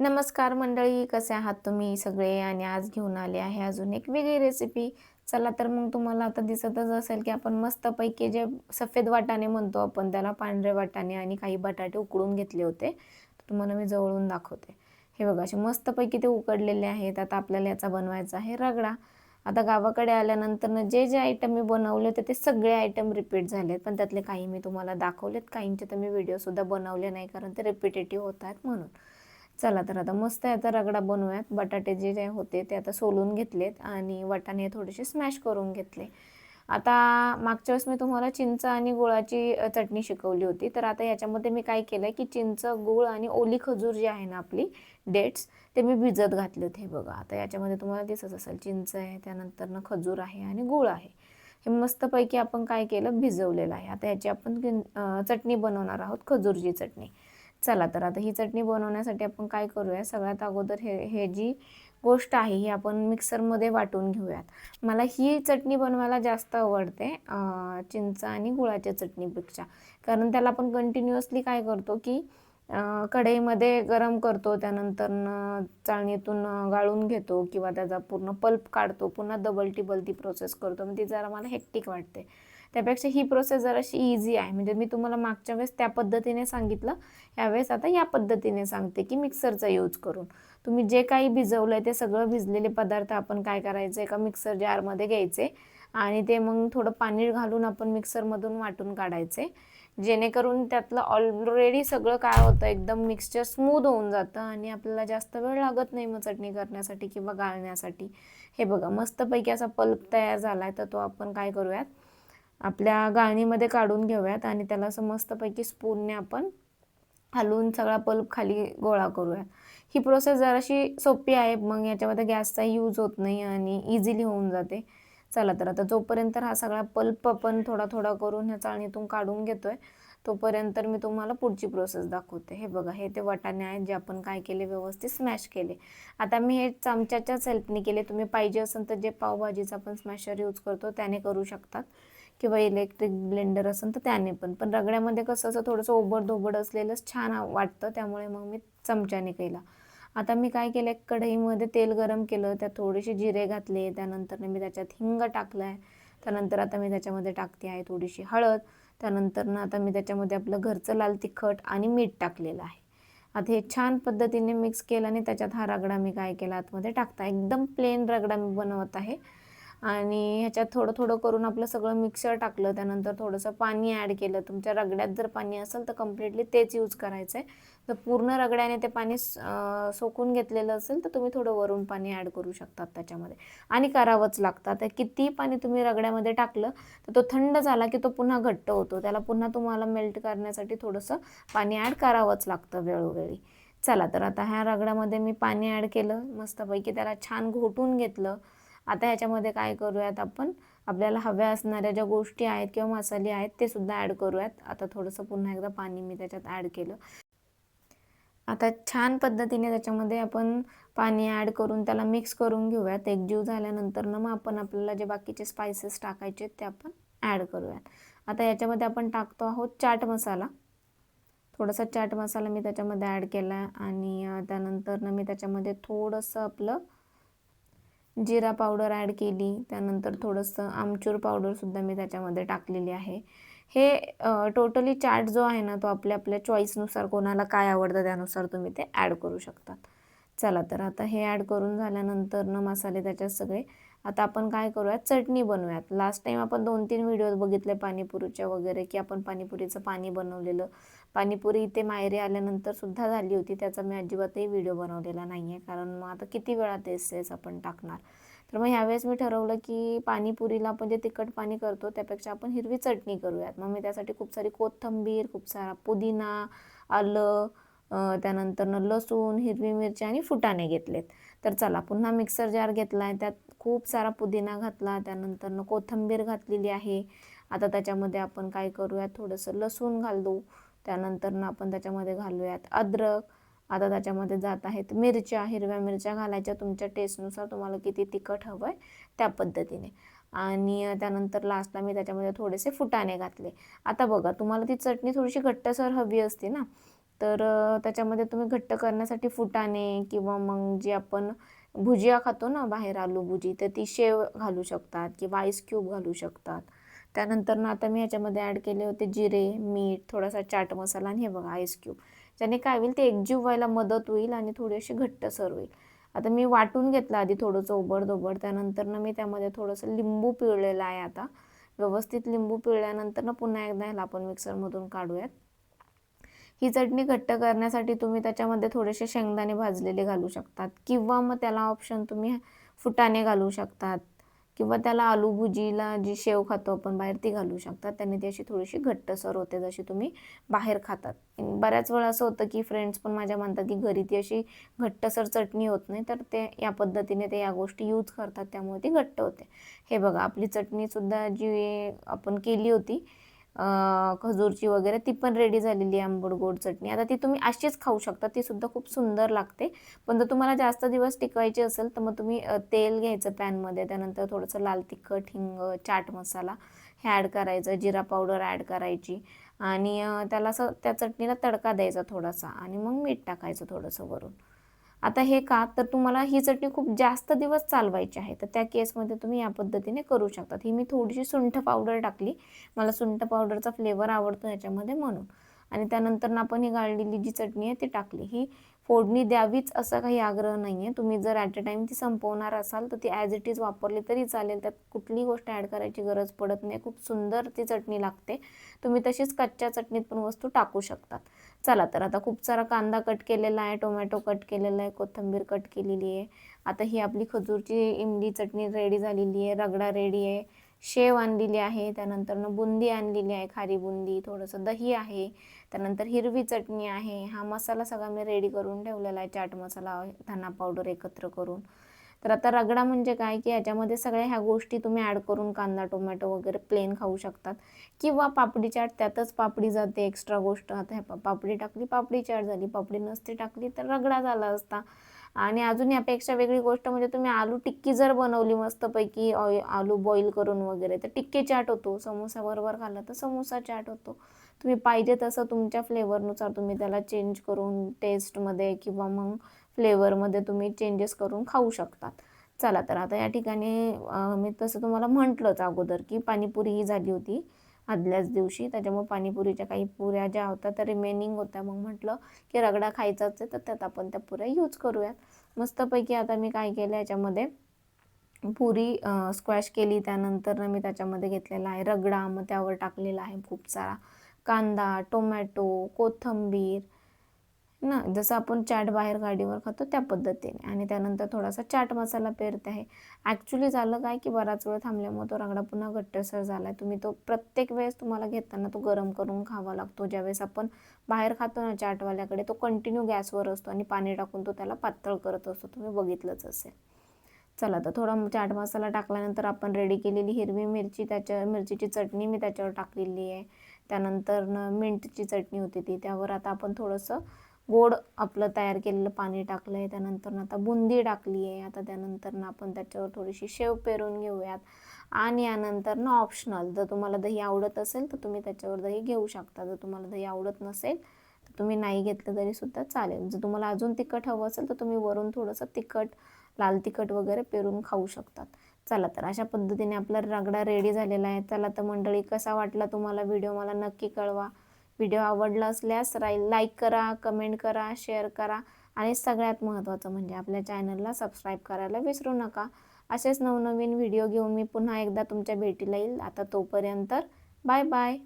नमस्कार मंडळी कसे आहात तुम्ही सगळे? आणि आज घेऊन आले आहे अजून एक वेगळी रेसिपी चला तर मग तुम्हाला आता दिसतच असेल की आपण मस्तपैकी जे सफेद वाटाणे म्हणतो आपण त्याला पांढरे वाटाणे आणि काही बटाटे उकडून घेतले होते. तुम्हाला मी जवळून दाखवते. हे बघा असे मस्तपैकी ते उकडलेले आहेत. आता आपल्याला याचा बनवायचा आहे रगडा. आता गावाकडे आल्यानंतर जे जे आयटम मी बनवले होते ते सगळे आयटम रिपीट झालेत. पण त्यातले काही मी तुम्हाला दाखवलेत. काहींचे तर मी व्हिडिओसुद्धा बनवले नाही कारण ते रिपिटेटिव्ह होत आहेत म्हणून. चला तर आता मस्त याचा रगडा बनवूयात. बटाटे जे जे होते ते आता सोलून घेतलेत आणि वाटाणे थोडेसे स्मॅश करून घेतले. आता मागच्या वेळेस मी तुम्हाला चिंच आणि गुळाची चटणी शिकवली होती. तर आता याच्यामध्ये मी काय केलं आहे की चिंच गुळ आणि ओली खजूर जी आहे ना आपली डेट्स ते मी भिजत घातले होते. बघा आता याच्यामध्ये तुम्हाला दिसत असेल चिंच आहे त्यानंतर खजूर आहे आणि गुळ आहे. हे मस्तपैकी आपण काय केलं? भिजवलेलं आहे. आता याची आपण चटणी बनवणार आहोत खजूरची चटणी. चला तर आता ही चटणी बनवण्यासाठी आपण काय करूया? सगळ्यात अगोदर हे हे जी गोष्ट आहे ही आपण मिक्सरमध्ये वाटून घेऊयात. मला ही चटणी बनवायला जास्त आवडते चिंच आणि गुळाच्या चटणीपेक्षा. कारण त्याला आपण कंटिन्युअसली काय करतो की कढईमध्ये गरम करतो त्यानंतर चाळणीतून गाळून घेतो किंवा त्याचा पूर्ण पल्प काढतो पुन्हा डबल टिबल ती प्रोसेस करतो. मग ती जरा मला हेक्टिक वाटते. त्यापेक्षा ही प्रोसेस जराशी इझी आहे म्हणजे मी तुम्हाला मागच्या वेळेस त्या पद्धतीने सांगितलं यावेळेस आता या पद्धतीने सांगते की मिक्सरचा यूज करून. तुम्ही जे काही भिजवलं आहे ते सगळं भिजलेले पदार्थ आपण काय करायचं एका मिक्सर जारमध्ये घ्यायचे आणि ते मग थोडं पाणी घालून आपण मिक्सरमधून वाटून काढायचे. जेणेकरून त्यातलं ऑलरेडी सगळं काय होतं एकदम मिक्सचर स्मूद होऊन जातं आणि आपल्याला जास्त वेळ लागत नाही मग चटणी करण्यासाठी किंवा गाळण्यासाठी. हे बघा मस्तपैकी असा पल्प तयार झाला आहे तर तो आपण काय करूयात? आपल्या गाळणीमध्ये काढून घेऊयात आणि त्याला असं मस्तपैकी स्पूनने आपण हलवून सगळा पल्प खाली गोळा करूयात ही प्रोसेस जराशी सोपी आहे मग याच्यामध्ये गॅसचा यूज होत नाही आणि इझिली होऊन जाते. चला तर आता जोपर्यंत हा सगळा पल्प आपण थोडा थोडा करून ह्या चाळणीतून काढून घेतोय तोपर्यंत मी तुम्हाला पुढची प्रोसेस दाखवते. हे बघा हे ते वाटाणे आहेत जे आपण काय केले व्यवस्थित स्मॅश केले. आता मी हे चमच्याच्याच हेल्पने केले. तुम्ही पाहिजे असेल तर जे पावभाजीचा आपण स्मॅशर यूज करतो त्याने करू शकतात. किंवा इलेक्ट्रिक ब्लेंडर असेल तर त्याने पण. पण रगड्यामध्ये कसं असं थोडंसं ओबड धोबड असलेलंच छान वाटतं त्यामुळे मग मी चमच्याने केला. आता मी काय केलं कढईमध्ये तेल गरम केलं त्यात थोडेसे जिरे घातले त्यानंतर मी त्याच्यात हिंग टाकलं आहे त्यानंतर आता मी त्याच्यामध्ये टाकते आहे थोडीशी हळद त्यानंतर ना आता मी त्याच्यामध्ये आपलं घरचं लाल तिखट आणि मीठ टाकलेलं आहे. आता हे छान पद्धतीने मिक्स केलं आणि त्याच्यात हा रगडा मी काय केला आतमध्ये टाकता. एकदम प्लेन रगडा मी बनवत आहे. आणि ह्याच्यात थोडं थोडं करून आपलं सगळं मिक्सर टाकलं त्यानंतर थोडंसं पाणी ॲड केलं. तुमच्या रगड्यात जर पाणी असेल तर कम्प्लिटली तेच यूज करायचं आहे तर पूर्ण रगड्याने ते पाणी सोकून घेतलेलं असेल तर तुम्ही थोडं वरून पाणी ॲड करू शकतात त्याच्यामध्ये. आणि करावंच लागतं तर कितीही पाणी तुम्ही रगड्यामध्ये टाकलं तर तो थंड झाला की तो पुन्हा घट्ट होतो. त्याला पुन्हा तुम्हाला मेल्ट करण्यासाठी थोडंसं पाणी ॲड करावंच लागतं वेळोवेळी. चला तर आता ह्या रगड्यामध्ये मी पाणी ॲड केलं. मस्तपैकी त्याला छान घोटून घेतलं. आता ह्याच्यामध्ये काय करूयात आपण? आपल्याला हव्या असणाऱ्या ज्या गोष्टी आहेत किंवा मसाले आहेत ते सुद्धा ॲड करूयात. आता थोडंसं पुन्हा एकदा पाणी मी त्याच्यात ॲड केलं. आता छान पद्धतीने त्याच्यामध्ये आपण पाणी ॲड करून त्याला मिक्स करून घेऊयात. एकजीव झाल्यानंतर ना मग आपण आपल्याला जे बाकीचे स्पायसेस टाकायचे ते आपण ॲड करूयात. आता याच्यामध्ये आपण टाकतो आहोत चाट मसाला. थोडासा चाट मसाला मी त्याच्यामध्ये ॲड केला आणि त्यानंतर ना मी त्याच्यामध्ये थोडंसं आपलं जिरा पावडर ॲड केली त्यानंतर थोडंसं आमचूर पावडरसुद्धा मी त्याच्यामध्ये टाकलेली आहे. हे टोटली चाट जो आहे ना तो आपल्या आपल्या चॉईसनुसार कोणाला काय आवडतं त्यानुसार तुम्ही ते ॲड करू शकतात. चला तर आता हे ॲड करून झाल्यानंतर ना मसाले त्याच्यात सगळे आता आपण काय करूयात? चटणी बनवूयात. लास्ट टाईम आपण दोन तीन व्हिडिओज बघितले पाणीपुरीच्या वगैरे की आपण पाणीपुरीचं पाणी बनवलेलं. पाणीपुरी इथे मायरे आल्यानंतर सुद्धा झाली होती. त्याचा मी अजिबातही व्हिडिओ बनवलेला नाही आहे कारण मग आता किती वेळा तेच तेच आपण टाकणार? तर मग ह्यावेळेस मी ठरवलं की पाणीपुरीला आपण जे तिखट पाणी करतो त्यापेक्षा आपण हिरवी चटणी करूयात. मग मी त्यासाठी खूप सारी कोथिंबीर खूप सारा पुदिना आलं त्यानंतर लसूण हिरवी मिरची आणि फुटाणे घेतलेत. तर चला पुन्हा मिक्सर जार घेतला आहे त्यात खूप सारा पुदिना घातला त्यानंतर कोथिंबीर घातलेली आहे. आता त्याच्यामध्ये आपण काय करूयात? थोडंसं लसूण घालू. त्यानंतर आपण त्याच्यामध्ये घालूयात अद्रक. आता त्याच्यामध्ये जात आहेत मिरच्या. हिरव्या मिरच्या घालायच्या. तुमच्या टेस्टनुसार तुम्हाला किती तिखट हवं आहे त्या पद्धतीने. आणि त्यानंतर लास्टला मी त्याच्यामध्ये थोडेसे फुटाणे घातले. आता बघा तुम्हाला ती चटणी थोडीशी घट्टसर हवी असते ना तर त्याच्यामध्ये तुम्ही घट्ट करण्यासाठी फुटाणे किंवा मग जे आपण भुजिया खातो ना बाहेर आलू भुजी तर ती शेव घालू शकतात किंवा आईस क्यूब घालू शकतात. त्यानंतर ना आता मी ह्याच्यामध्ये ॲड केले होते जिरे मीठ थोडासा चाट मसाला आणि हे बघा आईस क्यूब ज्याने काय होईल ते एकजीव व्हायला मदत होईल आणि थोडी अशी घट्ट घट्टसर होईल. आता मी वाटून घेतलं आधी थोडंसं ओबड त्यानंतर ना मी त्यामध्ये थोडंसं लिंबू पिळलेलं आहे आता. व्यवस्थित लिंबू पिळल्यानंतर ना पुन्हा एकदा ह्याला आपण मिक्सरमधून काढूयात. ही चटणी घट्ट करण्यासाठी तुम्ही त्याच्यामध्ये थोडेसे शेंगदाणे भाजलेले घालू शकतात. किंवा मग त्याला ऑप्शन तुम्ही फुटाणे घालू शकतात. किंवा त्याला आलू भुजीला जी शेव खातो आपण बाहेर ती घालू शकतात. त्याने ती अशी थोडीशी घट्टसर होते जशी तुम्ही बाहेर खातात. बऱ्याच वेळा असं होतं की फ्रेंड्स पण माझ्या म्हणतात की घरी ती अशी घट्टसर चटणी होत नाही तर ते या पद्धतीने ते या गोष्टी यूज करतात. त्यामुळे ती घट्ट होते. हे बघा आपली चटणीसुद्धा जी आपण केली होती खजूरची वगैरे ती पण रेडी झालेली आहे गोड चटणी. आता ती तुम्ही अशीच खाऊ शकता ती सुद्धा खूप सुंदर लागते. पण जर तुम्हाला जास्त दिवस टिकवायची असेल तर मग तुम्ही तेल घ्यायचं पॅनमध्ये त्यानंतर थोडंसं लाल तिखट हिंग चाट मसाला हे ॲड करायचं जिरा पावडर ॲड करायची. आणि त्याला असं त्या चटणीला तडका द्यायचा थोडासा आणि मग मीठ टाकायचं थोडंसं वरून. आता हे का? तर तुम्हाला ही चटणी खूप जास्त दिवस चालवायची आहे. तर त्या केसमध्ये तुम्ही या पद्धतीने करू शकतात. ही मी थोडीशी सुंठ पावडर टाकली. मला सुंठ पावडरचा फ्लेवर आवडतो याच्यामध्ये म्हणून. आणि त्यानंतर आपण ही गाळलेली जी चटणी आहे ती टाकली. ही फोडणी द्यावीच असा काही आग्रह नाही आहे तुम्ही जर ॲट अ टाईम ती संपवणार असाल तर ती ॲज इट इज वापरली तरी चालेल. त्यात कुठलीही गोष्ट ॲड करायची गरज पडत नाही. खूप सुंदर ती चटणी लागते. तुम्ही तशीच कच्च्या चटणीत पण वस्तू टाकू शकतात. चला तर आता खूप सारा कांदा कट केलेला आहे टोमॅटो कट केलेला आहे कोथिंबीर कट केलेली आहे. आता ही आपली खजूरची इमली चटणी रेडी झालेली आहे रगडा रेडी आहे. शेव आणलेली आहे त्यानंतर बुंदी आणलेली आहे खारी बुंदी थोडंसं दही आहे त्यानंतर हिरवी चटणी आहे हा मसाला सगळा मी रेडी करून ठेवलेला आहे चाट मसाला धना पावडर एकत्र करून. तर आता रगडा म्हणजे काय? की याच्यामध्ये सगळ्या ह्या गोष्टी तुम्ही ॲड करून कांदा टोमॅटो वगैरे प्लेन खाऊ शकतात. किंवा पापडी चाट त्यातच पापडी जाते एक्स्ट्रा गोष्ट. आता ह्या पापडी टाकली पापडी चाट झाली पापडी नसती टाकली तर रगडा झाला असता. आणि अजून यापेक्षा वेगळी गोष्ट म्हणजे तुम्ही आलू टिक्की जर बनवली मस्तपैकी आलू बॉईल करून वगैरे तर टिक्की चाट होतो समोसा बरोबर खाल्ला तर समोसा चाट होतो. तुम्ही पाहिजे तसं तुमच्या फ्लेवरनुसार तुम्ही त्याला चेंज करून टेस्टमध्ये किंवा मग फ्लेवरमध्ये तुम्ही चेंजेस करून खाऊ शकतात. चला तर आता या ठिकाणी मी तसं तुम्हाला म्हटलंच अगोदर की पाणीपुरी ही झाली होती. आदल्याच दिवशी. त्याच्यामुळे पाणीपुरीच्या काही पुऱ्या ज्या होत्या त्या रिमेनिंग होत्या. मग म्हटलं की रगडा खायचाच आहे तर त्यात आपण त्या पुऱ्या यूज करूयात. मस्तपैकी आता मी काय केलं याच्यामध्ये पुरी स्क्वॅश केली. त्यानंतर मी त्याच्यामध्ये घेतलेला आहे रगडा. मग त्यावर टाकलेला आहे खूप सारा कांदा टोमॅटो कोथंबीर ना जसं आपण चाट बाहेर गाडीवर खातो त्या पद्धतीने. आणि त्यानंतर थोडासा चाट मसाला पेरते आहे. ॲक्च्युली झालं काय की बराच वेळ थांबल्यामुळे तो रगडा पुन्हा घट्टसर झाला आहे तुम्ही तो प्रत्येक वेळेस तुम्हाला घेताना तो गरम करून खावा लागतो. ज्यावेळेस आपण बाहेर खातो ना चाटवाल्याकडे तो कंटिन्यू गॅसवर असतो आणि पाणी टाकून तो त्याला पातळ करत असतो. तुम्ही बघितलंच असेल. चला तर थोडा चाट मसाला टाकल्यानंतर आपण रेडी केलेली हिरवी मिरची त्याच्या मिरचीची चटणी मी त्याच्यावर टाकलेली आहे. त्यानंतर मिंटची चटणी होती ती. त्यावर आता आपण थोडंसं गोड आपलं तयार केलेलं पाणी टाकलं आहे त्यानंतर आता बुंदी टाकली आहे. आता त्यानंतर आपण त्याच्यावर थोडीशी शेव पेरून घेऊयात. आणि यानंतर ना ऑप्शनल जर तुम्हाला दही आवडत असेल तर तुम्ही त्याच्यावर दही घेऊ शकता. जर तुम्हाला दही आवडत नसेल तर तुम्ही नाही घेतलं तरीसुद्धा चालेल. जर तुम्हाला अजून तिखट हवं असेल तर तुम्ही वरून थोडंसं तिखट लाल तिखट वगैरे पेरून खाऊ शकतात. चला तर अशा पद्धतीने आपला रगडा रेडी झालेला आहे. चला तर मंडळी कसा वाटला तुम्हाला व्हिडिओ मला नक्की कळवा. व्हिडिओ आवडला असल्यास राई लाईक करा कमेंट करा शेअर करा आणि सगळ्यात महत्त्वाचं म्हणजे आपल्या चॅनलला सबस्क्राईब करायला विसरू नका. असेच नवनवीन व्हिडिओ घेऊन मी पुन्हा एकदा तुमच्या भेटीला येईल. आता तोपर्यंत बाय बाय